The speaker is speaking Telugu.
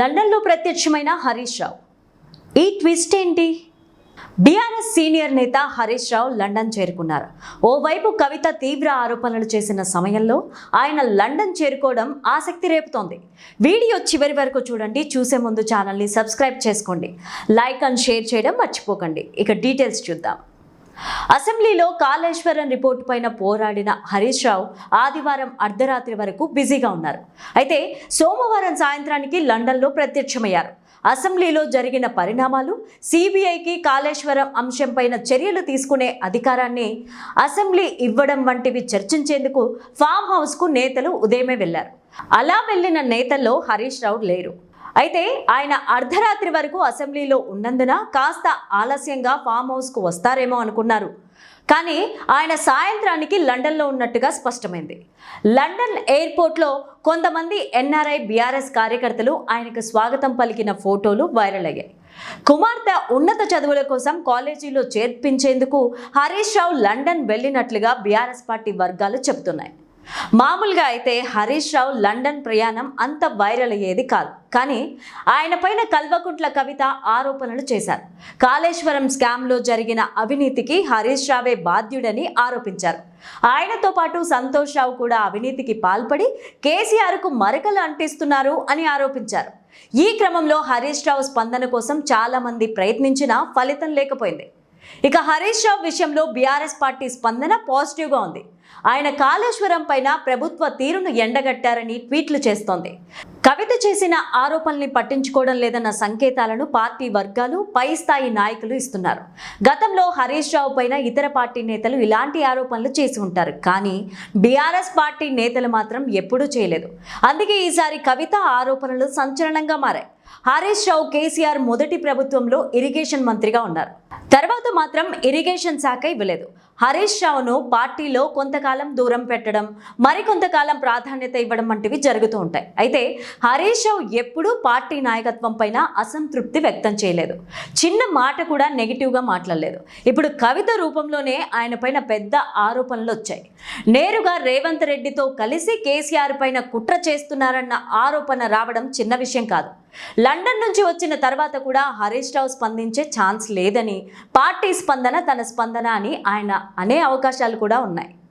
లండన్లో ప్రత్యక్షమైన హరీష్ రావు. ఈ ట్విస్ట్ ఏంటి? బీఆర్ఎస్ సీనియర్ నేత హరీష్ రావు లండన్ చేరుకున్నారు. ఓవైపు కవిత తీవ్ర ఆరోపణలు చేసిన సమయంలో ఆయన లండన్ చేరుకోవడం ఆసక్తి రేపుతోంది. వీడియో చివరి వరకు చూడండి చూసే ముందు ఛానల్ని సబ్స్క్రైబ్ చేసుకోండి. లైక్ అండ్ షేర్ చేయడం మర్చిపోకండి. ఇక డీటెయిల్స్ చూద్దాం. అసెంబ్లీలో కాళేశ్వరం రిపోర్టు పైన పోరాడిన హరీష్ రావు ఆదివారం అర్ధరాత్రి వరకు బిజీగా ఉన్నారు. అయితే సోమవారం సాయంత్రానికి లండన్లో ప్రత్యక్షమయ్యారు. అసెంబ్లీలో జరిగిన పరిణామాలు సిబిఐకి కాళేశ్వరం అంశంపైన చర్యలు తీసుకునే అధికారాన్ని అసెంబ్లీ ఇవ్వడం వంటివి చర్చించేందుకు ఫామ్ హౌస్కు నేతలు ఉదయమే వెళ్ళారు. అలా వెళ్ళిన నేతల్లో హరీష్ రావు లేరు. అయితే ఆయన అర్ధరాత్రి వరకు అసెంబ్లీలో ఉన్నందున కాస్త ఆలస్యంగా ఫామ్ హౌస్కు వస్తారేమో అనుకున్నారు. కానీ ఆయన సాయంత్రానికి లండన్లో ఉన్నట్టుగా స్పష్టమైంది. లండన్ ఎయిర్పోర్ట్లో కొంతమంది ఎన్ఆర్ఐ బీఆర్ఎస్ కార్యకర్తలు ఆయనకు స్వాగతం పలికిన ఫోటోలు వైరల్ అయ్యాయి. కుమార్తె ఉన్నత చదువుల కోసం కాలేజీలో చేర్పించేందుకు హరీష్ రావు లండన్ వెళ్ళినట్లుగా బీఆర్ఎస్ పార్టీ వర్గాలు చెబుతున్నాయి. మామూలుగా అయితే హరీష్ రావు లండన్ ప్రయాణం అంత వైరల్ అయ్యేది కాదు. కానీ ఆయన పైన కల్వకుంట్ల కవిత ఆరోపణలు చేశారు. కాళేశ్వరం స్కామ్లో జరిగిన అవినీతికి హరీష్ రావే బాధ్యుడని ఆరోపించారు. ఆయనతో పాటు సంతోష్ రావు కూడా అవినీతికి పాల్పడి కేసీఆర్కు మరకలు అంటిస్తున్నారు అని ఆరోపించారు. ఈ క్రమంలో హరీష్ రావు స్పందన కోసం చాలామంది ప్రయత్నించినా ఫలితం లేకపోయింది. ఇక హరీష్ రావు విషయంలో బీఆర్ఎస్ పార్టీ స్పందన పాజిటివ్గా ఉంది. ఆయన కాళేశ్వరం పైన ప్రభుత్వ తీరును ఎండగట్టారని ట్వీట్లు చేస్తోంది. కవిత చేసిన ఆరోపణల్ని పట్టించుకోవడం లేదన్న సంకేతాలను పార్టీ వర్గాలు పై స్థాయి నాయకులు ఇస్తున్నారు. గతంలో హరీష్ రావు పైన ఇతర పార్టీ నేతలు ఇలాంటి ఆరోపణలు చేసి ఉంటారు. కానీ బీఆర్ఎస్ పార్టీ నేతలు మాత్రం ఎప్పుడూ చేయలేదు. అందుకే ఈసారి కవిత ఆరోపణలు సంచలనంగా మారాయి. హరీష్ రావు కేసీఆర్ మొదటి ప్రభుత్వంలో ఇరిగేషన్ మంత్రిగా ఉన్నారు. తర్వాత మాత్రం ఇరిగేషన్ శాఖ ఇవ్వలేదు. హరీష్ రావును పార్టీలో కొంతకాలం దూరం పెట్టడం మరికొంతకాలం ప్రాధాన్యత ఇవ్వడం వంటివి జరుగుతూ ఉంటాయి. అయితే హరీష్ రావు ఎప్పుడూ పార్టీ నాయకత్వం పైన అసంతృప్తి వ్యక్తం చేయలేదు. చిన్న మాట కూడా నెగిటివ్గా మాట్లాడలేదు. ఇప్పుడు కవిత రూపంలోనే ఆయన పైన పెద్ద ఆరోపణలు వచ్చాయి. నేరుగా రేవంత్ రెడ్డితో కలిసి కేసీఆర్ పైన కుట్ర చేస్తున్నారన్న ఆరోపణ రావడం చిన్న విషయం కాదు. లండన్ నుంచి వచ్చిన తర్వాత కూడా హరీష్ రావు స్పందించే ఛాన్స్ లేదని పార్టీ స్పందన తన స్పందన అని ఆయన అనే అవకాశాలు కూడా ఉన్నాయి.